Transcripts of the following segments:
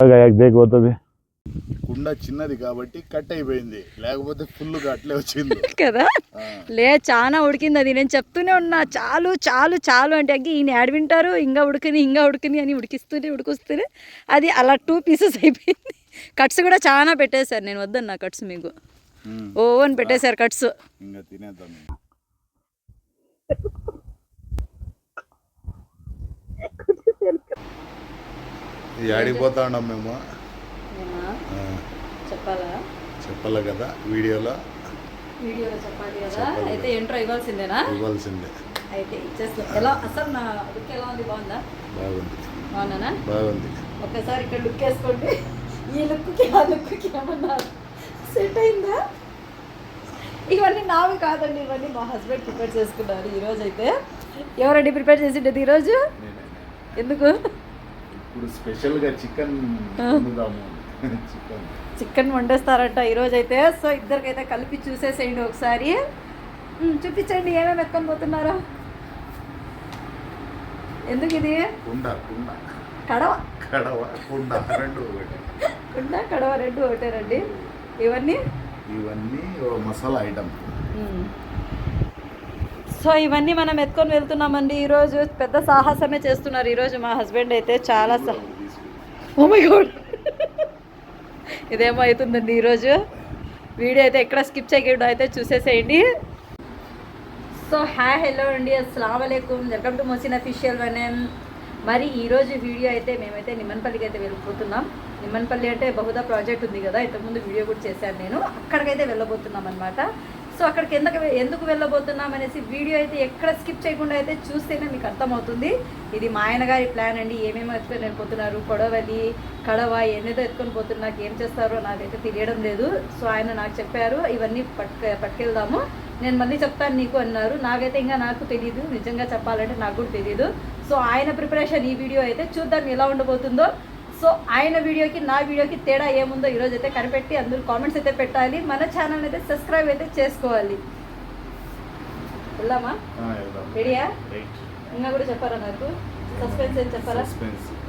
పోతుంది కుండ చిన్నది కాబట్టి కట్ అయిపోయింది. లేకపోతే ఫుల్ అట్లే వచ్చింది. కదా? లే చాలా ఉడికింది అది. నేను చెప్తూనే ఉన్నా చాలు చాలు చాలు అంటే అగ్గి ఈయన యాడ్ వింటారు ఇంకా ఉడికిని ఇంకా ఉడికిని అని ఉడికిస్తూనే ఉడికిస్తూనే అది అలా టూ పీసెస్ అయిపోయింది. కట్స్ కూడా చాలా పెట్టేశారు. నేను వద్దన్నా కట్స్ మీకు. ఓ అని పెట్టేశారు కట్స్ ఇంకా తినేద్దాం. ఆడిపోతా ఉన్నాం మేము? చెప్పాలా? చెప్పాలి కదా వీడియోలో? వీడియోలో చెప్పాలి కదా. చెప్పాలి. అయితే ఎంట్రో ఇవ్వాల్సిందేనా? ఇవ్వాల్సిందే. అయితే ఇచ్చేస్తాం. ఎలా అసలు నా లుక్ ఎలా ఉంది? బాగుందా? బాగుంది. బాగున్నానా? బాగుంది. ఇక్కడ లుక్ వేసుకోండి. ఈ లుక్కి ఆ లుక్కి ఏమన్నా సెట్ అయిందా? ఇవన్నీ నావి కాదండి. ఇవన్నీ మా హస్బెండ్ ప్రిపేర్ చేసుకున్నారు ఈరోజు అయితే ఎవరండి ప్రిపేర్ చేసిండేది ఈరోజు? ఎందుకు? ఇప్పుడు స్పెషల్గా చికెన్ వండుదాము. చికెన్ చికెన్ వండేస్తారంట ఈరోజు అయితే సో ఇద్దరికైతే కలిపి చూసేసేయండి ఒకసారి. చూపించండి ఏమేమి ఎత్తుకొని పోతున్నారో. ఎందుకు ఇది? కుండ కుండ. కడవ. కడవ కుండ రెండు ఒకటి. కుండ కడవ రెండు ఒకటేనండి. ఇవన్నీ? ఇవన్నీ మసాలా ఐటమ్. సో ఇవన్నీ మనం ఎత్తుకొని వెళ్తున్నామండి. ఈరోజు పెద్ద సాహసమే చేస్తున్నారు. ఈరోజు మా హస్బెండ్ అయితే చాలా సా oh మై గాడ్ ఇదేమో అవుతుందండి ఈరోజు వీడియో అయితే ఎక్కడ స్కిప్ చేయకుండా అయితే చూసేసేయండి. సో హాయ్ హలో అండి. అస్సలం welcome to Mohsin official one మరి ఈరోజు వీడియో అయితే మేమైతే నిమ్మన్పల్లికి అయితే వెళ్ళిపోతున్నాం నిమ్మన్పల్లి అంటే బహుదా ప్రాజెక్ట్ ఉంది కదా. ఇంతకుముందు వీడియో కూడా చేశాను నేను. అక్కడికైతే వెళ్ళబోతున్నాం అనమాట సో అక్కడికి ఎందుకు ఎందుకు వెళ్ళబోతున్నాం అనేసి వీడియో అయితే ఎక్కడ స్కిప్ చేయకుండా అయితే చూస్తేనే మీకు అర్థమవుతుంది. ఇది మా ఆయన గారి ప్లాన్ అండి. ఏమేమి ఎత్తుకొని వెళ్ళిపోతున్నారు? కొడవలి కడవ ఎన్నేదో ఎత్తుకొని పోతున్నారు. ఏం చేస్తారో నాకైతే తెలియడం లేదు. సో ఆయన నాకు చెప్పారు ఇవన్నీ పట్టుక పట్టుకెళ్దాము. నేను మళ్ళీ చెప్తాను నీకు అన్నారు. నాకైతే ఇంకా నాకు తెలియదు నిజంగా చెప్పాలంటే నాకు కూడా తెలియదు సో ఆయన ప్రిపరేషన్ ఈ వీడియో అయితే చూద్దాం ఎలా ఉండబోతుందో. సో ఆయన వీడియోకి నా వీడియోకి తేడా ఏముందో ఈరోజు అయితే కనిపెట్టి అందరూ కామెంట్స్ అయితే పెట్టాలి. మన ఛానల్ అయితే సబ్స్క్రైబ్ అయితే చేసుకోవాలి. వెళ్దామా? వెళ్దాం. రెడీయా ఇంకా కూడా చెప్పారా నాకు? సస్పెన్స్ ఏం చెప్పారా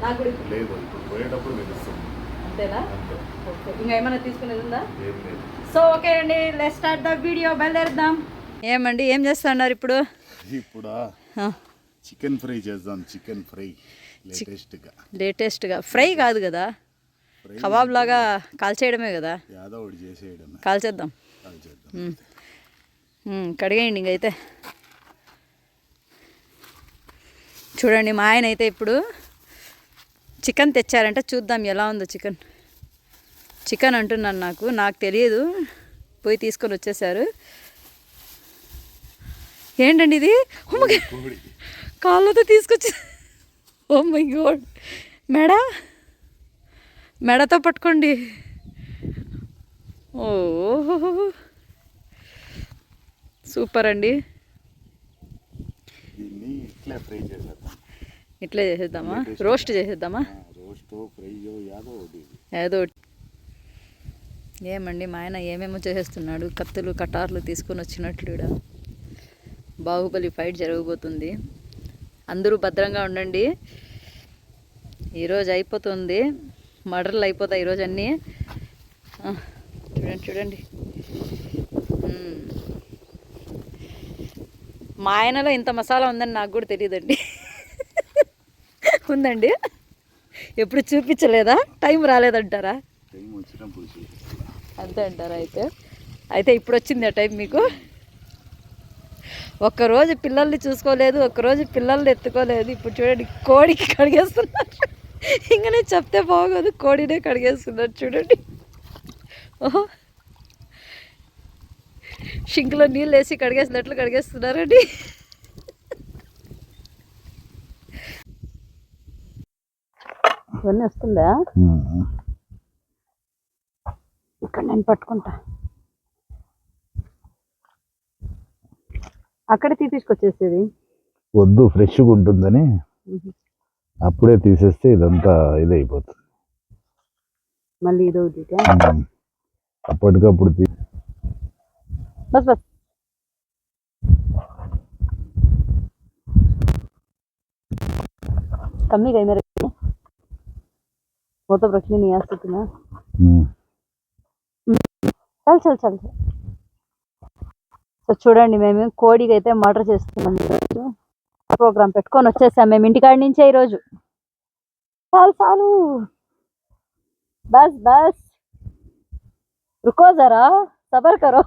నాకు కూడా ఇప్పుడు- లేదు ఇప్పుడు పోయేటప్పుడు తెలుస్తుంది. అంతేనా? అంతే. ఓకే. ఇంకా ఏమైనా తీసుకునేది ఉందా? సో ఓకే అండి లెట్ స్టార్ట్ ద వీడియో బయలుదేరుద్దాం ఏమండి ఏం చేస్తున్నారు ఇప్పుడు? ఇప్పుడు? చికెన్ ఫ్రై చేద్దాం చికెన్ ఫ్రై. లేటెస్ట్గా. లేటెస్ట్గా. ఫ్రై కాదు కదా? కబాబ్ లాగా కాల్చేయడమే కదా? చేసేయడం కాల్చేద్దాం. కడిగేయండి ఇంకైతే చూడండి మా ఆయన అయితే ఇప్పుడు చికెన్ తెచ్చారంట. చూద్దాం ఎలా ఉందో చికెన్. చికెన్ అంటున్నాను నాకు. నాకు తెలియదు. పోయి తీసుకొని వచ్చేసారు. ఏంటండి ఇది? కాళ్ళతో తీసుకొచ్చి ఓ మై గాడ్. మెడ? మెడతో పట్టుకోండి. ఓ. సూపర్ అండి. ఇట్లా ఫ్రై చేసేద్దాం. ఇట్లే చేసేద్దామా? రోస్ట్ చేసేద్దామా? రోస్ట్ ఫ్రై ఏదో ఒకటి. ఏమండి మా ఆయన ఏమేమో చేసేస్తున్నాడు. కత్తులు కటార్లు తీసుకొని వచ్చినట్లు. బాహుబలి ఫైట్ జరగబోతుంది. అందరూ భద్రంగా ఉండండి. ఈరోజు అయిపోతుంది. మర్డర్లు అయిపోతాయి ఈరోజు అన్నీ. చూడండి చూడండి. మా ఆయనలో ఇంత మసాలా ఉందని నాకు కూడా తెలియదండి. ఉందండి. ఎప్పుడు చూపించలేదా? టైం రాలేదంటారా? అంతే అంటారా అయితే? అయితే ఇప్పుడు వచ్చింది ఆ టైం మీకు? ఒక్కరోజు పిల్లల్ని చూసుకోలేదు ఒక్కరోజు పిల్లల్ని ఎత్తుకోలేదు. ఇప్పుడు చూడండి కోడికి కడిగేస్తున్నారు. ఇంకా నేను చెప్తే బాగోదు కోడినే కడిగేస్తున్నారు చూడండి. ఓహో. షింక్లో నీళ్ళు వేసి కడిగేసినట్లు కడిగేస్తున్నారండి. ఇవన్నీ వస్తుందా? ఇక్కడ నేను పట్టుకుంటా. అక్కడ తీ తీసుకొచ్చేసేది వద్దు ఫ్రెష్గా ఉంటుందని అప్పుడే తీసేస్తే ఇదంతా ఇదైపోతుంది మళ్ళీ ఇదో ఒకటి ఉమ్. అప్పటికప్పుడు తీ బస్ బస్ कमी गई मेरे वो तो रखनी नहीं आ सकती ना ఉమ్. చల్ చల్ చల్ చల్. సో చూడండి మేము కోడికి అయితే మటర్ చేస్తున్నాం ఈరోజు. ప్రోగ్రామ్ పెట్టుకొని వచ్చేసాం. మేము ఇంటికాడి నుంచే ఈరోజు. చాలు చాలు. బస్ బస్. రుకో జరా సబర్ కరో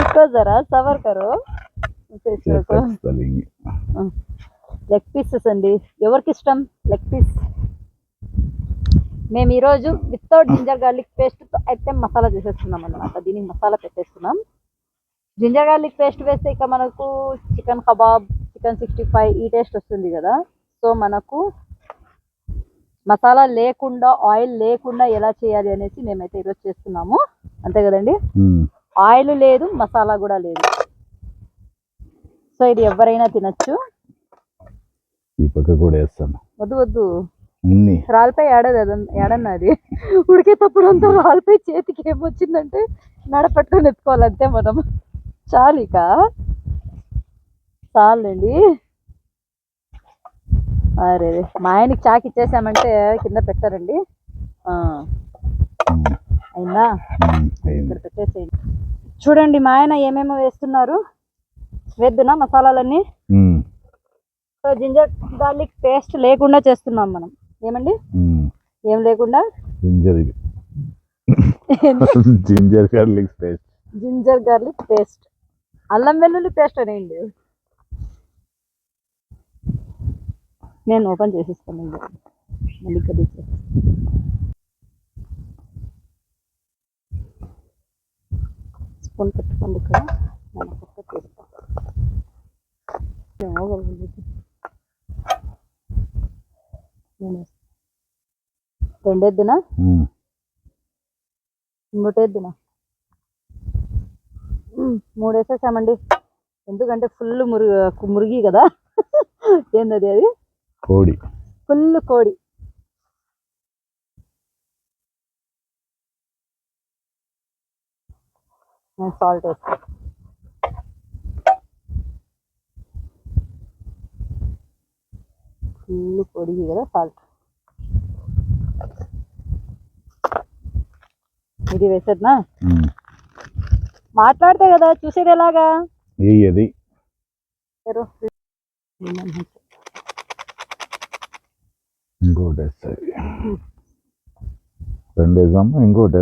రుకో జరా సబర్ కరో. లెగ్ పీసెస్ అండి. ఎవరికి ఇష్టం? లెగ్ పీస్ మేము ఈరోజు వితౌట్ జింజర్ గార్లిక్ పేస్ట్తో అయితే మసాలా చేసేస్తున్నాం అన్నమాట. దీనికి మసాలా పెట్టేస్తున్నాం. జింజర్ గార్లిక్ పేస్ట్ వేస్తే ఇక మనకు chicken kebab chicken sixty five ఈ టేస్ట్ వస్తుంది కదా. సో మనకు మసాలా లేకుండా ఆయిల్ లేకుండా ఎలా చేయాలి అనేసి మేమైతే ఈరోజు చేస్తున్నాము. అంతే కదండి. ఆయిల్ లేదు మసాలా కూడా లేదు. సో ఇది ఎవరైనా తినచ్చు. ఈ పక్క కూడా వేస్తాను. వద్దు వద్దు. రాళ్ళపై ఏడది ఏడన్నది ఉడికేటప్పుడు అంతా రాళ్ళపై చేతికి ఏమొచ్చిందంటే మెడ పట్టుకొని ఎత్తుకోవాలంతే మనం. చాలు ఇక. చాలండి అరే మా ఆయనకి చాకి ఇచ్చేసామంటే కింద పెట్టారండి. అయిందా? ఇక్కడ పెట్టేసేయండి. చూడండి మా ఆయన ఏమేమో వేస్తున్నారు. వేద్దునా మసాలాలన్నీ. సో జింజర్ గార్లిక్ పేస్ట్ లేకుండా చేస్తున్నాం మనం. ఏమండి. ఏం లేకుండా? Ginger ginger garlic paste. Ginger garlic paste. అల్లం వెల్లుల్లి పేస్ట్ అనేయండి. నేను ఓపెన్ చేసిస్తాను. మళ్ళీ ఇక్కడ. స్పూన్ పెట్టుకోండి ఇక్కడ ఏమో బాబు. నేను వేస్తాను. రెండేద్దునా. ఇంకోటేద్దునా? మూడు వేసేసామండి ఎందుకంటే ఫుల్ మురుగు మురిగి కదా. ఏందది అది? కోడి. ఫుల్ కోడి. సాల్ట్ వేస్తా. ఫుల్ కోడి కదా సాల్ట్. ఇది వేసేద్నా. మాట్లాడితే కదా చూసేది ఎలాగా? సరే ఇంకోటి వేస్తుంది రెండు వేసాము ఇంకోటి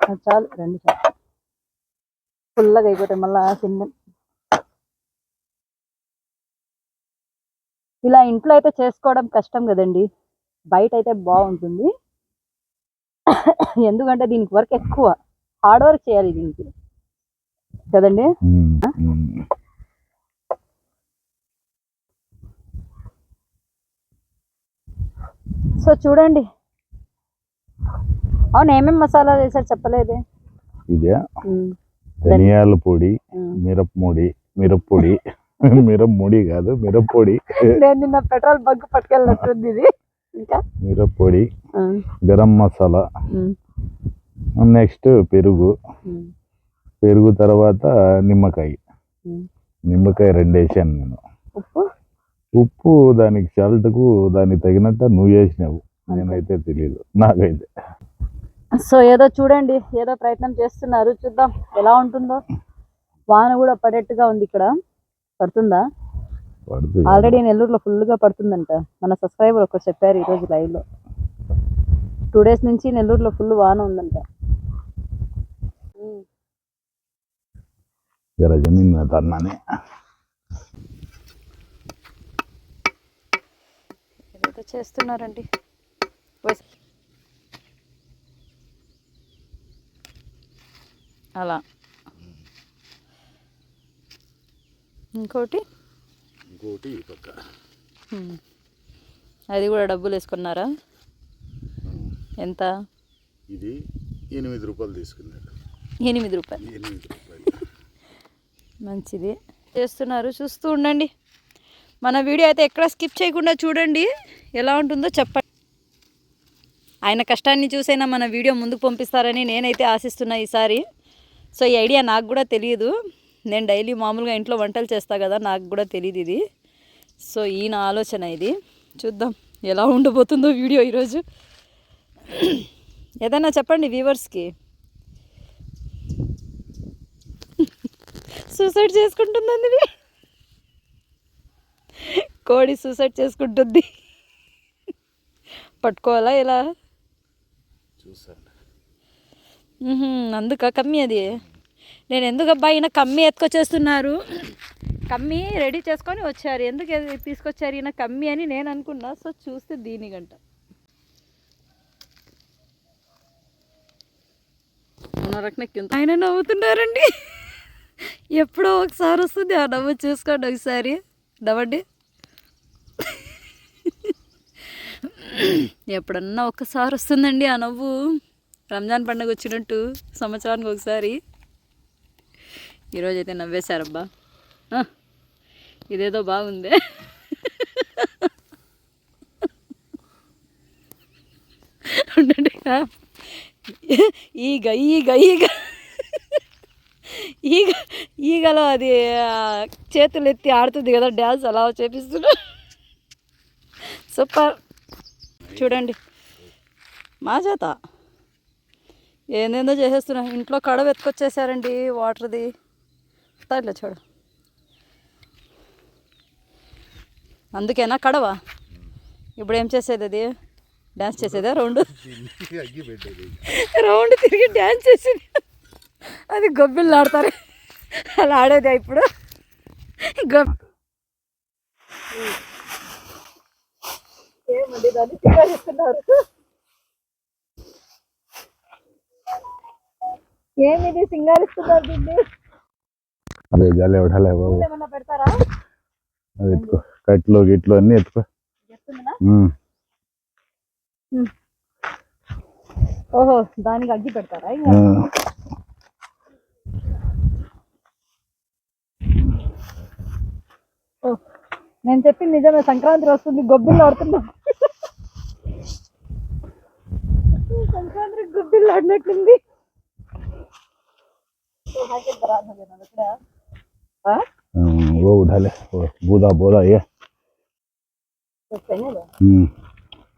అది చాలు రెండు చాలు. ఫుల్గా అయిపోతాయి మళ్ళా తిన్నాం ఇలా ఇంట్లో అయితే చేసుకోవడం కష్టం కదండి. బయట అయితే బాగుంటుంది. ఎందుకంటే దీనికి వర్క్ ఎక్కువ. హార్డ్ వర్క్ చేయాలి దీనికి. కదండి. సో చూడండి. అవును ఏమేమి మసాలాలు వేసారు చెప్పలేదే. ఇదే ధనియాల పొడి. మిరప్పొడి మిరప్పొడి మిరప్పొడి కాదు మిరప్పొడి నేను నిన్న పెట్రోల్ బంక్ పట్టుకెళ్ళినట్టుంది ఇది. ఇంకా? మిరప్పొడి గరం మసాలా. నెక్స్ట్ పెరుగు. పెరుగు తర్వాత నిమ్మకాయ. నిమ్మకాయ రెండు వేసాను నేను. ఉప్పు? ఉప్పు దానికి సాల్ట్కు దానికి తగినట్టు నువ్వు వేసినావు నేనైతే తెలియదు నాకైతే. సో ఏదో చూడండి ఏదో ప్రయత్నం చేస్తున్నారు. చూద్దాం ఎలా ఉంటుందో. వాన కూడా పడేట్టుగా ఉంది ఇక్కడ. పడుతుందా? ఆల్రెడీ నెల్లూరులో ఫుల్గా పడుతుందంట. మన సబ్స్క్రైబర్ ఒకరు చెప్పారు ఈరోజు లైవ్లో. టూ డేస్ నుంచి నెల్లూరులో ఫుల్ వాన ఉందంట. జర జమీన్ ఏదైతే చేస్తున్నారండి? అలా. ఇంకోటి? ఇంకోటి ఈ పక్క. అది కూడా డబ్బులు వేసుకున్నారా? ఎంత? ఇది ఎనిమిది రూపాయలు తీసుకున్నాడు. ఎనిమిది రూపాయలు. ఎనిమిది రూపాయలు. మంచిది. చేస్తున్నారు. చూస్తూ ఉండండి. మన వీడియో అయితే ఎక్కడ స్కిప్ చేయకుండా చూడండి. ఎలా ఉంటుందో చెప్పండి ఆయన కష్టాన్ని చూసైనా మన వీడియో ముందుకు పంపిస్తారని నేనైతే ఆశిస్తున్నా ఈసారి. సో ఈ ఐడియా నాకు కూడా తెలియదు. నేను డైలీ మామూలుగా ఇంట్లో వంటలు చేస్తా కదా నాకు కూడా తెలియదు ఇది. సో ఈయన ఆలోచన ఇది. చూద్దాం ఎలా ఉండబోతుందో వీడియో ఈరోజు. ఏదైనా చెప్పండి వ్యూవర్స్కి. సూసైడ్ చేసుకుంటుందండి ఇది. కోడి సూసైడ్ చేసుకుంటుంది. పట్టుకోవాలా ఇలా చూసాను అందుక కమ్మి అది. నేను ఎందుకబ్బా ఈయన కమ్మి ఎత్తుకొచ్చేస్తున్నారు? కమ్మి రెడీ చేసుకొని వచ్చారు. ఎందుకు తీసుకొచ్చారు ఈయన కమ్మి అని నేను అనుకున్నా. సో చూస్తే దీనికంట ఆయన నవ్వుతున్నారండి. ఎప్పుడో ఒకసారి వస్తుంది. ఆ నవ్వు చూసుకోండి ఒకసారి. నవ్వండి. ఎప్పుడన్నా ఒక్కసారి వస్తుందండి ఆ నవ్వు. రంజాన్ పండుగ వచ్చినట్టు సంవత్సరానికి ఒకసారి. ఈరోజు అయితే నవ్వేశారబ్బా ఇదేదో బాగుంది. ఉండండి ఈగ ఈగ ఈగ ఈగ ఈగలో అది చేతులు ఎత్తి ఆడుతుంది కదా డ్యాన్స్ అలా చేపిస్తున్నా. సూపర్. చూడండి. మా చేత. ఏందేందో చేసేస్తున్నా. ఇంట్లో కడవ ఎత్తుకొచ్చేసారండి వాటర్ది. ఇట్లా చూడు. అందుకేనా కడవ? ఇప్పుడు ఏం చేసేది అది? డ్యాన్స్ చేసేదా? రౌండ్? రౌండ్ తిరిగి డ్యాన్స్ చేసేది. అది గొబ్బిళ్ళు ఆడతారు. అలా ఆడేది ఇప్పుడు? గొబ్బ ఏమండి దాన్ని తిరగేస్తున్నారు ఏమిది? సింగారిస్తున్నారు దీన్ని? అదే జాలి ఉఠాలే బాబు. అది ఎత్తుకో. కట్లు గిట్లు అన్నీ ఎత్తుకో. ఓహో దానికి అగ్గి పెడతారా ఇంకా? ఆ. ఓ, నేను చెప్పింది నిజమే సంక్రాంతి వస్తుంది గొబ్బిళ్ళు ఆడుతున్నా సంక్రాంతి గొబ్బిళ్ళు ఆడినట్టుంది वो उठा ले वो बूदा बोदा ये। तो हम्म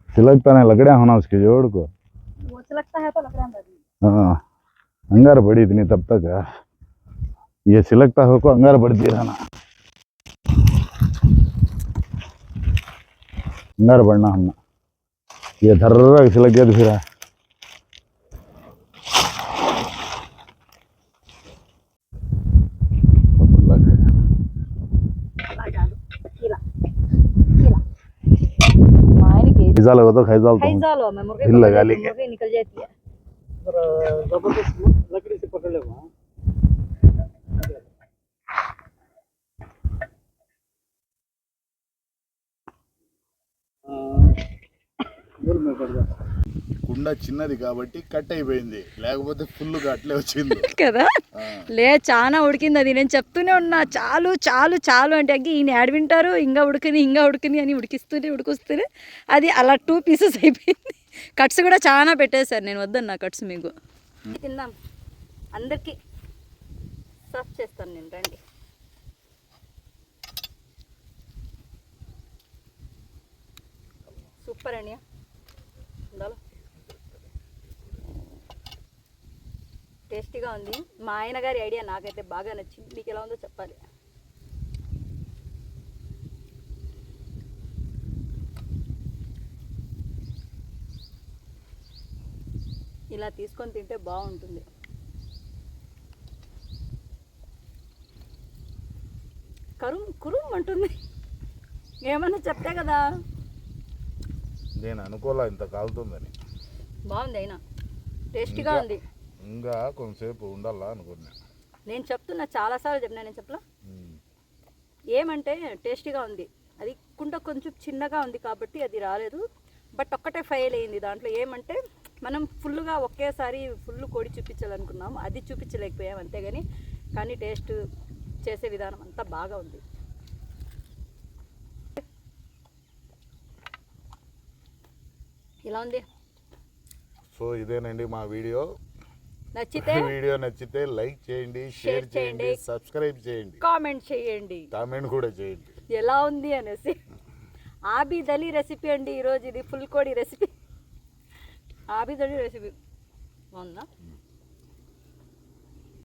सिलकता नहीं लकड़िया होना उसके जोड़ को। वो लगता है तो लग हाँ अंगार पड़ी इतनी तब तक ये सिलकता हो को अंगार पड़ती रहना। अंगार बढ़ना हमने। ये धर्रा सिलक गया तो फिर मायने के खैजा लगा तो खैजा तो खैजा लो मैं मुर्गे हिल पकड़ लगा लेती लेंगे। हूँ, मुर्गे निकल जाती है लकड़ी से पकड़ ले वहाँ दूर में पड़ जा కుండ చిన్నది కాబట్టి కట్ అయిపోయింది లేకపోతే ఫుల్గా అట్లే వచ్చింది కదా ఆ, లే చాలా ఉడికింది అది. నేను చెప్తూనే ఉన్నా చాలు చాలు చాలు అంటే అగ్గి ఈయన యాడ్ వింటారు ఇంకా ఉడకని ఇంకా ఉడికింది అని ఉడికిస్తూనే ఉడికిస్తూనే. అది అలా టూ పీసెస్ అయిపోయింది. కట్స్ కూడా చాలా పెట్టేశారు. నేను వద్దన్నా కట్స్ మీకు. తిందాం. అందరికీ సర్వ్ చేస్తాను నేను రండి. సూపర్ అండి ఉండాలి? టేస్టీగా ఉంది. మా ఆయన గారి ఐడియా నాకైతే బాగా నచ్చింది. మీకు ఎలా ఉందో చెప్పాలి. ఇలా తీసుకొని తింటే బాగుంటుంది. కరుం కురుం అంటుంది. ఏమన్నా చెప్తే కదా. నేను అనుకోలే ఇంత కాలుతుందని. బాగుంది అయినా. టేస్టీగా ఉంది. ఇంకా కొంతసేపు ఉండాలా అనుకున్నా. నేను చెప్తున్నా చాలాసార్లు చెప్పినా నేను చెప్పలా. ఏమంటే టేస్టీగా ఉంది. అది కుండ కొంచెం చిన్నగా ఉంది కాబట్టి అది రాలేదు. బట్ ఒక్కటే ఫెయిల్ అయింది దాంట్లో. ఏమంటే మనం ఫుల్గా ఒకేసారి ఫుల్ కొడి చూపించాలనుకున్నాం. అది చూపించలేకపోయాం అంతేగాని కానీ టేస్ట్ చేసే విధానం అంతా బాగా ఉంది. ఇలా ఉంది? సో ఇదేనండి మా వీడియో. నచ్చితే వీడియో నచ్చితే లైక్ చేయండి షేర్ చేయండి. సబ్స్క్రైబ్ చేయండి. కామెంట్ చేయండి. కామెంట్ కూడా చేయండి. ఎలా ఉంది అనేసి. ఆబిదలి రెసిపీ అండి ఈరోజు ఇది ఫుల్ కోడి రెసిపీ. ఆబిదలి రెసిపీ. బాగుందా